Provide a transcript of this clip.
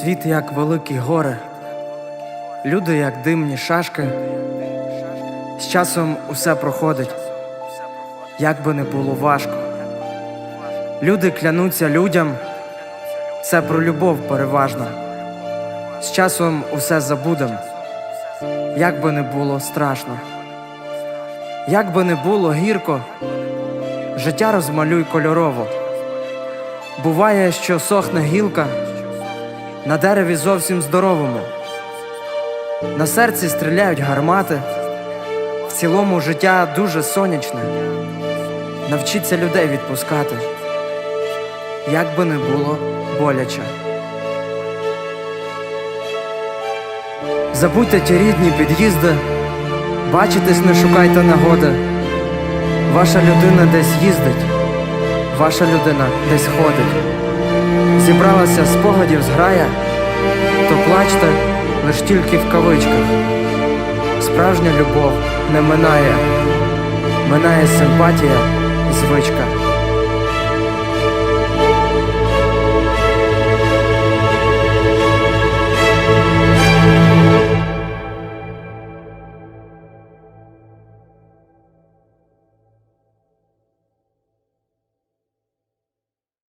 Світ як великі гори, люди як димні шашки. З часом усе проходить, як би не було важко. Люди клянуться людям, це про любов переважно. З часом усе забудем, як би не було страшно. Як би не було гірко, життя розмалюй кольорово. Буває, що сохне гілка на дереві зовсім здоровому. На серці стріляють гармати. В цілому життя дуже сонячне. Навчіться людей відпускати, як би не було боляче. Забудьте ті рідні під'їзди, бачитесь, не шукайте нагоди. Ваша людина десь їздить, ваша людина десь ходить. Зібралася спогадів зграя, то плачте лиш тільки в кавичках. Справжня любов не минає, минає симпатія і звичка.